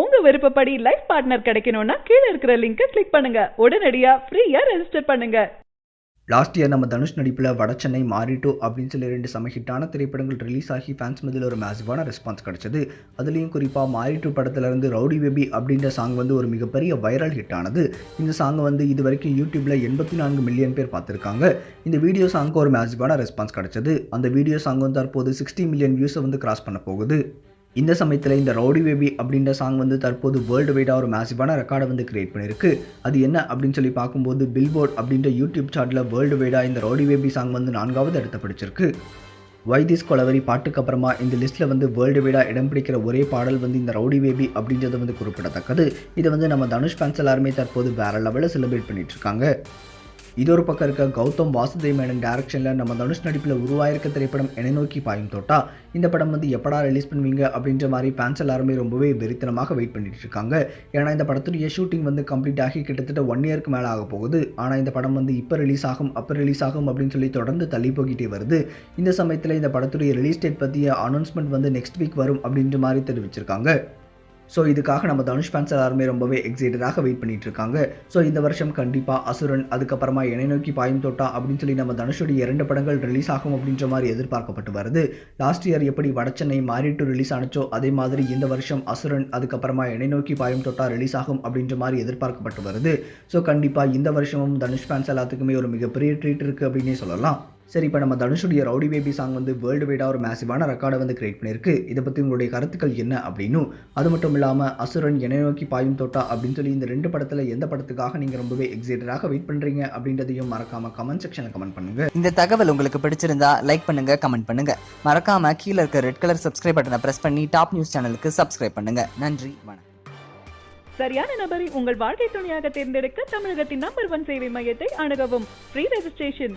உங்க விருப்பப்படி life partner கிடைக்கணும்னா கீழே இருக்கிற லிங்கை கிளிக் பண்ணுங்க. உடனடியா ஃப்ரீயா ரெஜிஸ்டர் பண்ணுங்க. லாஸ்ட் இயர் நம்ம தனுஷ் நடிப்பில் வடச்சென்னை மாறிட்டோ அப்படின்னு சொல்லி ரெண்டு செம ஹிட்டான திரைப்படங்கள் ரிலீஸ் ஆகி ஃபேன்ஸ் மத்தியில் ஒரு மேசிவான ரெஸ்பான்ஸ் கிடச்சிது. அதுலேயும் குறிப்பாக மாறிட்டோ படத்துலேருந்து ரவுடி பேபி அப்படின்ற சாங் வந்து ஒரு மிகப்பெரிய வைரல் ஹிட் ஆனது. இந்த சாங் வந்து இது வரைக்கும் யூடியூப்பில் எண்பத்தி நான்கு மில்லியன் பேர் பார்த்துருக்காங்க. இந்த வீடியோ சாங்க்கு ஒரு மேசிவான ரெஸ்பான்ஸ் கிடச்சிது. அந்த வீடியோ சாங் வந்து தற்போது சிக்ஸ்டி மில்லியன் வியூஸை வந்து கிராஸ் பண்ண போகுது. இந்த சமயத்தில் இந்த ரவுடி பேபி அப்படின்ற சாங் வந்து தற்போது வேர்ல்டு வைடாக ஒரு மேசிவான ரெக்கார்டை வந்து கிரியேட் பண்ணியிருக்கு அது என்ன அப்படின்னு சொல்லி பார்க்கும்போது பில்போர்ட் அப்படின்ற யூடியூப் சார்ட்டில் வேர்ல்டு வைடாக இந்த ரவுடி பேபி சாங் வந்து நான்காவது இடத்த பிடிச்சிருக்கு. வைதிஸ் கொலவரி பாட்டுக்கு அப்புறமா இந்த லிஸ்ட்டில் வந்து வேர்ல்டு வைடாக இடம் பிடிக்கிற ஒரே பாடல் வந்து இந்த ரவுடி பேபி அப்படின்றது வந்து குறிப்பிடத்தக்கது. இதை வந்து நம்ம தனுஷ் ஃபேன்ஸ் எல்லாருமே தற்போது வேற லெவலில் செலிப்ரேட் பண்ணிட்டு இருக்காங்க. இது ஒரு பக்கம் இருக்க கௌதம் வாசுதேவ் மேனன் டேரக்ஷனில் நம்ம தனுஷ் நடிப்பில் உருவாயிருக்க திரைப்படம் என்னை நோக்கி பாயும் தோட்டா. இந்த படம் வந்து எப்படா ரிலீஸ் பண்ணுவீங்க அப்படின்ற மாதிரி ஃபேன்ஸ் எல்லாருமே ரொம்பவே வெறித்தனமாக வெயிட் பண்ணிட்டு இருக்காங்க. ஏன்னா இந்த படத்துடைய ஷூட்டிங் வந்து கம்ப்ளீட் ஆகி கிட்டத்தட்ட ஒன் இயருக்கு மேலே ஆக போகுது. ஆனால் இந்த படம் வந்து இப்போ ரிலீஸ் ஆகும் அப்போ ரிலீஸ் ஆகும் அப்படின்னு சொல்லி தொடர்ந்து தள்ளி போய்கிட்டே வருது. இந்த சமயத்தில் இந்த படத்துடைய ரிலீஸ் டேட் பற்றிய அனௌன்ஸ்மெண்ட் வந்து நெக்ஸ்ட் வீக் வரும் அப்படின்ற மாதிரி தெரிவிச்சிருக்காங்க. ஸோ இதுக்காக நம்ம தனுஷ் ஃபேன்ஸ் எல்லாருமே ரொம்பவே எக்ஸைட்டடாக வெயிட் பண்ணிட்டு இருக்காங்க. ஸோ இந்த வருஷம் கண்டிப்பாக அசுரன் அதுக்கப்புறமா என்னை நோக்கி பாயும் தோட்டா அப்படின்னு சொல்லி நம்ம தனுஷுடைய இரண்டு படங்கள் ரிலீஸ் ஆகும் அப்படின்ற மாதிரி எதிர்பார்க்கப்பட்டு வருது. லாஸ்ட் இயர் எப்படி வடச்சென்னை மாறிட்டு ரிலீஸ் ஆனச்சோ அதே மாதிரி இந்த வருஷம் அசுரன் அதுக்கப்புறமா என்னை நோக்கி பாயும் தோட்டா ரிலீஸ் ஆகும் அப்படின்ற மாதிரி எதிர்பார்க்கப்பட்டு வருது. ஸோ கண்டிப்பாக இந்த வருஷமும் தனுஷ் ஃபேன்ஸ் எல்லாத்துக்குமே ஒரு மிகப்பெரிய ட்ரீட் இருக்குது அப்படின்னே சொல்லலாம். சரி இப்போ நம்ம தனுஷுடைய ரவுடி பேபி சாங் வந்து வேர்ல்டு வைடாக ஒரு மேசிவான ரெக்கார்டை வந்து கிரியேட் பண்ணியிருக்கு. இதை பற்றி உங்களுடைய கருத்துக்கள் என்ன அப்படின்னும் அது மட்டும் இல்லாமல் அசுரன் என்னை நோக்கி பாயும் தோட்டா அப்படின்னு சொல்லி இந்த ரெண்டு படத்தில் எந்த படத்துக்காக நீங்கள் ரொம்பவே எக்ஸைட்டடாக வெயிட் பண்ணுறீங்க அப்படின்றதையும் மறக்காமல் கமெண்ட் செக்ஷனில் கமெண்ட் பண்ணுங்கள் இந்த தகவல் உங்களுக்கு பிடிச்சிருந்தா லைக் பண்ணுங்க கமெண்ட் பண்ணுங்க. மறக்காம கீழே இருக்க ரெட் கலர் சப்ஸ்கிரைப் பட்டனை பிரஸ் பண்ணி டாப் நியூஸ் சேனலுக்கு சப்ஸ்கிரைப் பண்ணுங்க. நன்றி வணக்கம். சரியான நபரை உங்கள் வாழ்க்கை துணையாக தேர்ந்தெடுக்க தமிழகத்தின் நம்பர் ஒன் சேவை மையத்தை அணுகவும். Free registration